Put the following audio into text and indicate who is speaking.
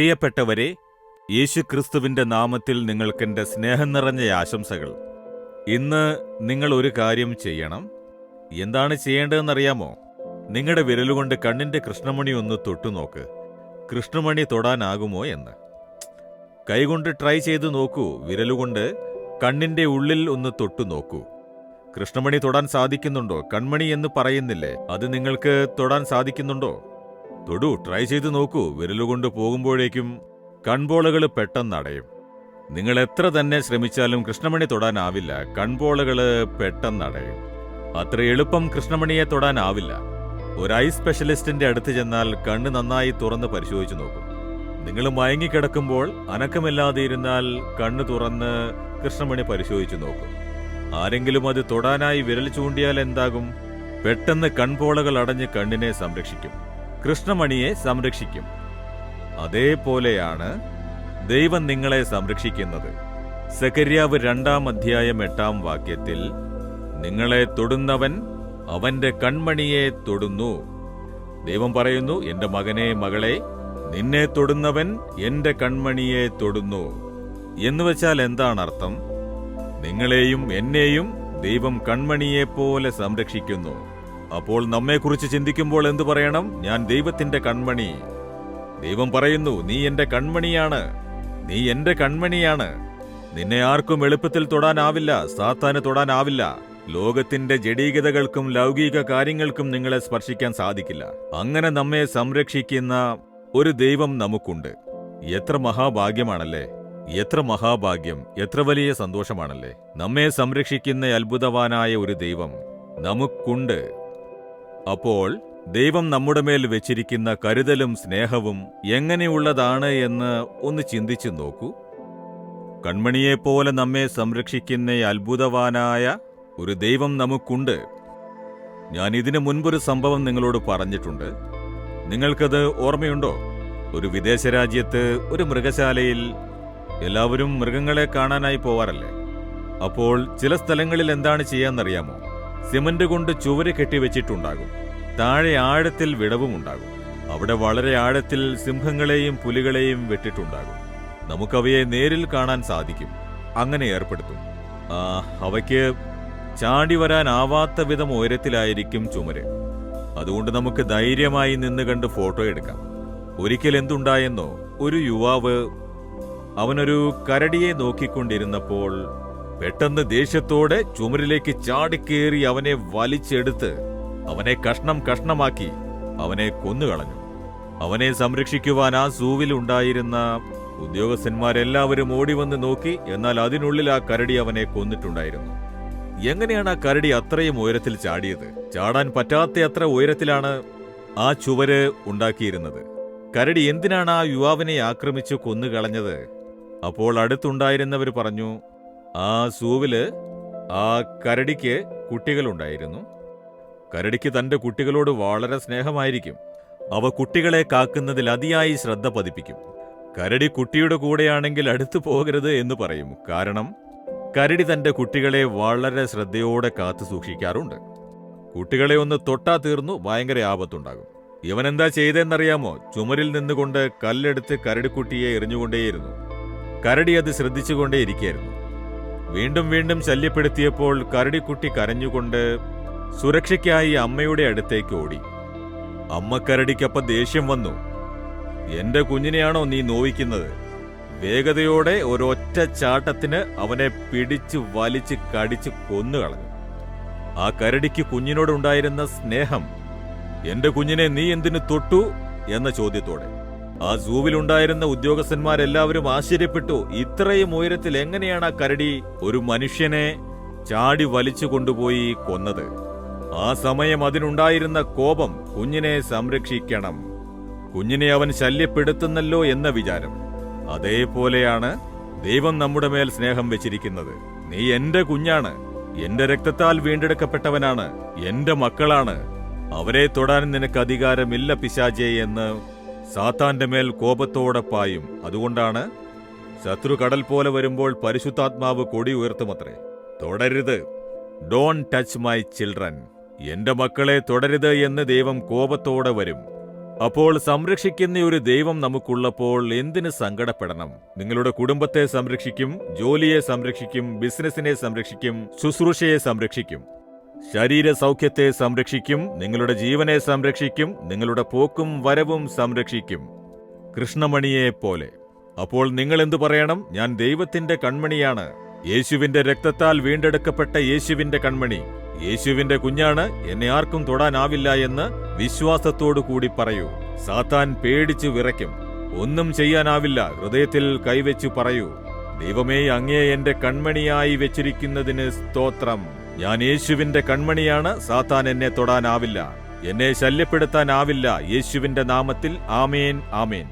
Speaker 1: പ്രിയപ്പെട്ടവരെ യേശുക്രിസ്തുവിന്റെ നാമത്തിൽ നിങ്ങൾക്കെന്റെ സ്നേഹം നിറഞ്ഞ ആശംസകൾ. ഇന്ന് നിങ്ങൾ ഒരു കാര്യം ചെയ്യണം. എന്താണ് ചെയ്യേണ്ടതെന്നറിയാമോ? നിങ്ങളുടെ വിരലുകൊണ്ട് കണ്ണിന്റെ കൃഷ്ണമണി ഒന്ന് തൊട്ടുനോക്ക്. കൃഷ്ണമണി തൊടാനാകുമോ എന്ന്. കൈകൊണ്ട് ട്രൈ ചെയ്ത് നോക്കൂ. വിരലുകൊണ്ട് കണ്ണിന്റെ ഉള്ളിൽ ഒന്ന് തൊട്ടു നോക്കൂ കൃഷ്ണമണി തൊടാൻ സാധിക്കുന്നുണ്ടോ? കൺമണി എന്ന് പറയുന്നില്ലേ? അത് നിങ്ങൾക്ക് തൊടാൻ സാധിക്കുന്നുണ്ടോ? തൊടു ട്രൈ ചെയ്ത് നോക്കൂ. വിരലുകൊണ്ട് പോകുമ്പോഴേക്കും കൺപോളകൾ പെട്ടെന്ന് അടയും. നിങ്ങൾ എത്ര തന്നെ ശ്രമിച്ചാലും കൃഷ്ണമണി തൊടാനാവില്ല. കൺപോളകൾ പെട്ടെന്ന് അടയും. അത്ര എളുപ്പം കൃഷ്ണമണിയെ തൊടാനാവില്ല. ഒരു ഐ സ്പെഷ്യലിസ്റ്റിന്റെ അടുത്ത് ചെന്നാൽ കണ്ണ് നന്നായി തുറന്ന് പരിശോധിച്ചു നോക്കും. നിങ്ങൾ മയങ്ങിക്കിടക്കുമ്പോൾ അനക്കമില്ലാതെ ഇരുന്നാൽ കണ്ണ് തുറന്ന് കൃഷ്ണമണി പരിശോധിച്ചു നോക്കും. ആരെങ്കിലും അത് തൊടാനായി വിരൽ ചൂണ്ടിയാൽ എന്താകും? പെട്ടെന്ന് കൺപോളകൾ അടഞ്ഞ് കണ്ണിനെ സംരക്ഷിക്കും. കൃഷ്ണമണിയെ സംരക്ഷിക്കും. അതേപോലെയാണ് ദൈവം നിങ്ങളെ സംരക്ഷിക്കുന്നത്. സെക്കരിയാവ് രണ്ടാം അധ്യായം എട്ടാം വാക്യത്തിൽ നിങ്ങളെ തൊടുന്നവൻ അവന്റെ കൺമണിയെ തൊടുന്നു. ദൈവം പറയുന്നു എന്റെ മകനെ മകളെ നിന്നെ തൊടുന്നവൻ എന്റെ കൺമണിയെ തൊടുന്നു. എന്ന് വെച്ചാൽ എന്താണ് അർത്ഥം? നിങ്ങളെയും എന്നെയും ദൈവം കൺമണിയെ പോലെ സംരക്ഷിക്കുന്നു. അപ്പോൾ നമ്മെക്കുറിച്ച് ചിന്തിക്കുമ്പോൾ എന്തു പറയണം? ഞാൻ ദൈവത്തിന്റെ കൺമണി. ദൈവം പറയുന്നു നീ എന്റെ കൺമണിയാണ്. നീ എന്റെ കൺമണിയാണ്. നിന്നെ ആർക്കും എളുപ്പത്തിൽ തൊടാനാവില്ല സാത്താന് തൊടാനാവില്ല. ലോകത്തിന്റെ ജഡീകതകൾക്കും ലൗകിക കാര്യങ്ങൾക്കും നിങ്ങളെ സ്പർശിക്കാൻ സാധിക്കില്ല. അങ്ങനെ നമ്മെ സംരക്ഷിക്കുന്ന ഒരു ദൈവം നമുക്കുണ്ട്. എത്ര മഹാഭാഗ്യമാണല്ലേ? എത്ര മഹാഭാഗ്യം എത്ര വലിയ സന്തോഷമാണല്ലേ? നമ്മെ സംരക്ഷിക്കുന്ന അത്ഭുതവാനായ ഒരു ദൈവം നമുക്കുണ്ട്. അപ്പോൾ ദൈവം നമ്മുടെ മേൽ വെച്ചിരിക്കുന്ന കരുതലും സ്നേഹവും എങ്ങനെയുള്ളതാണ് എന്ന് ഒന്ന് ചിന്തിച്ചു നോക്കൂ. കൺമണിയെപ്പോലെ നമ്മെ സംരക്ഷിക്കുന്ന അത്ഭുതവാനായ ഒരു ദൈവം നമുക്കുണ്ട്. ഞാൻ ഇതിനു മുൻപൊരു സംഭവം നിങ്ങളോട് പറഞ്ഞിട്ടുണ്ട്. നിങ്ങൾക്കത് ഓർമ്മയുണ്ടോ? ഒരു വിദേശ രാജ്യത്ത് ഒരു മൃഗശാലയിൽ എല്ലാവരും മൃഗങ്ങളെ കാണാനായി പോവാറല്ലേ? അപ്പോൾ ചില സ്ഥലങ്ങളിൽ എന്താണ് ചെയ്യാന്നറിയാമോ? സിമന്റ് കൊണ്ട് ചുവര് കെട്ടിവെച്ചിട്ടുണ്ടാകും. താഴെ ആഴത്തിൽ വിടവുമുണ്ടാകും അവിടെ വളരെ ആഴത്തിൽ സിംഹങ്ങളെയും പുലികളെയും വെട്ടിട്ടുണ്ടാകും. നമുക്കവയെ നേരിൽ കാണാൻ സാധിക്കും. അങ്ങനെ ഏർപ്പെടുത്തും. അവയ്ക്ക് ചാടി വരാനാവാത്ത വിധം ഉയരത്തിലായിരിക്കും ചുമര്. അതുകൊണ്ട് നമുക്ക് ധൈര്യമായി നിന്ന് കണ്ട് ഫോട്ടോ എടുക്കാം. ഒരിക്കൽ എന്തുണ്ടായെന്നോ ഒരു യുവാവ് അവനൊരു കരടിയെ നോക്കിക്കൊണ്ടിരുന്നപ്പോൾ പെട്ടെന്ന് ദേഷ്യത്തോടെ ചുമരിലേക്ക് ചാടിക്കേറി അവനെ വലിച്ചെടുത്ത് അവനെ കഷ്ണം കഷ്ണമാക്കി അവനെ കൊന്നുകളഞ്ഞു. അവനെ സംരക്ഷിക്കുവാൻ ആ സൂവിൽ ഉണ്ടായിരുന്ന ഉദ്യോഗസ്ഥന്മാരെല്ലാവരും ഓടിവന്ന് നോക്കി എന്നാൽ അതിനുള്ളിൽ ആ കരടി അവനെ കൊന്നിട്ടുണ്ടായിരുന്നു. എങ്ങനെയാണ് ആ കരടി അത്രയും ഉയരത്തിൽ ചാടിയത്? ചാടാൻ പറ്റാത്ത അത്ര ഉയരത്തിലാണ് ആ ചുവര് ഉണ്ടാക്കിയിരുന്നത്. കരടി എന്തിനാണ് ആ യുവാവിനെ ആക്രമിച്ച് കൊന്നുകളഞ്ഞത്? അപ്പോൾ അടുത്തുണ്ടായിരുന്നവർ പറഞ്ഞു ആ സൂവിൽ ആ കരടിക്ക് കുട്ടികളുണ്ടായിരുന്നു. കരടിക്ക് തന്റെ കുട്ടികളോട് വളരെ സ്നേഹമായിരിക്കും. അവ കുട്ടികളെ കാക്കുന്നതിൽ അതിയായി ശ്രദ്ധ പതിപ്പിക്കും. കരടി കുട്ടിയുടെ കൂടെയാണെങ്കിൽ അടുത്തു പോകരുത് എന്ന് പറയും. കാരണം കരടി തന്റെ കുട്ടികളെ വളരെ ശ്രദ്ധയോടെ കാത്തു സൂക്ഷിക്കാറുണ്ട്. കുട്ടികളെ ഒന്ന് തൊട്ടാ തീർന്നു ഭയങ്കര ആപത്തുണ്ടാകും. ഇവനെന്താ ചെയ്തെന്നറിയാമോ? ചുമരിൽ നിന്നുകൊണ്ട് കല്ലെടുത്ത് കരടിക്കുട്ടിയെ എറിഞ്ഞുകൊണ്ടേയിരുന്നു. കരടി അത് ശ്രദ്ധിച്ചുകൊണ്ടേയിരിക്കുകയായിരുന്നു വീണ്ടും വീണ്ടും ശല്യപ്പെടുത്തിയപ്പോൾ കരടിക്കുട്ടി കരഞ്ഞുകൊണ്ട് സുരക്ഷയ്ക്കായി അമ്മയുടെ അടുത്തേക്ക് ഓടി. അമ്മ കരടിക്കപ്പം ദേഷ്യം വന്നു. എന്റെ കുഞ്ഞിനെയാണോ നീ നോവിക്കുന്നത്? വേഗതയോടെ ഒരൊറ്റ ചാട്ടത്തിന് അവനെ പിടിച്ച് വലിച്ച് കടിച്ച് കൊന്നുകളഞ്ഞു. ആ കരടിക്ക് കുഞ്ഞിനോടുണ്ടായിരുന്ന സ്നേഹം എന്റെ കുഞ്ഞിനെ നീ എന്തിനു തൊട്ടു? എന്ന ചോദ്യത്തോടെ. ആ സൂവിലുണ്ടായിരുന്ന ഉദ്യോഗസ്ഥന്മാരെല്ലാവരും ആശ്ചര്യപ്പെട്ടു. ഇത്രയും ഉയരത്തിൽ എങ്ങനെയാണ് ആ കരടി ഒരു മനുഷ്യനെ ചാടി വലിച്ചു കൊണ്ടുപോയി കൊന്നത്? ആ സമയം അതിനുണ്ടായിരുന്ന കോപം കുഞ്ഞിനെ സംരക്ഷിക്കണം. കുഞ്ഞിനെ അവൻ ശല്യപ്പെടുത്തുന്നല്ലോ എന്ന വിചാരം. അതേപോലെയാണ് ദൈവം നമ്മുടെ മേൽ സ്നേഹം വെച്ചിരിക്കുന്നത്. നീ എന്റെ കുഞ്ഞാണ്. എന്റെ രക്തത്താൽ വീണ്ടെടുക്കപ്പെട്ടവനാണ്. എന്റെ മക്കളാണ്. അവരെ തൊടാൻ നിനക്ക് അധികാരമില്ല പിശാചേ എന്ന് സാത്താന്റെ മേൽ കോപത്തോടെ പായും. അതുകൊണ്ടാണ് ശത്രു കടൽ പോലെ വരുമ്പോൾ പരിശുദ്ധാത്മാവ് കൊടി ഉയർത്തുമത്രേ. തുടരുത്. ഡോൺ ടച്ച് മൈ ചിൽഡ്രൻ എന്റെ മക്കളെ തുടരുത് എന്ന് ദൈവം കോപത്തോടെ വരും. അപ്പോൾ സംരക്ഷിക്കുന്ന ഒരു ദൈവം നമുക്കുള്ളപ്പോൾ എന്തിന് സങ്കടപ്പെടണം? നിങ്ങളുടെ കുടുംബത്തെ സംരക്ഷിക്കും ജോലിയെ സംരക്ഷിക്കും ബിസിനസിനെ സംരക്ഷിക്കും ശുശ്രൂഷയെ സംരക്ഷിക്കും. ശരീര സൗഖ്യത്തെ സംരക്ഷിക്കും നിങ്ങളുടെ ജീവനെ സംരക്ഷിക്കും നിങ്ങളുടെ പോക്കും വരവും സംരക്ഷിക്കും. കൃഷ്ണമണിയെ പോലെ. അപ്പോൾ നിങ്ങൾ എന്തു പറയണം? ഞാൻ ദൈവത്തിന്റെ കൺമണിയാണ്. യേശുവിന്റെ രക്തത്താൽ വീണ്ടെടുക്കപ്പെട്ട യേശുവിന്റെ കൺമണി. യേശുവിന്റെ കുഞ്ഞാണ് എന്നെ ആർക്കും തൊടാനാവില്ല എന്ന് വിശ്വാസത്തോടു കൂടി പറയൂ. സാത്താൻ പേടിച്ചു വിറയ്ക്കും. ഒന്നും ചെയ്യാനാവില്ല ഹൃദയത്തിൽ കൈവച്ചു പറയൂ. ദൈവമേ അങ്ങേ എന്റെ കൺമണിയായി വെച്ചിരിക്കുന്നതിന് സ്തോത്രം. ഞാൻ യേശുവിന്റെ കൺമണിയാണ് സാത്താൻ എന്നെ തൊടാനാവില്ല. എന്നെ ശല്യപ്പെടുത്താനാവില്ല. യേശുവിന്റെ നാമത്തിൽ ആമേൻ ആമേൻ.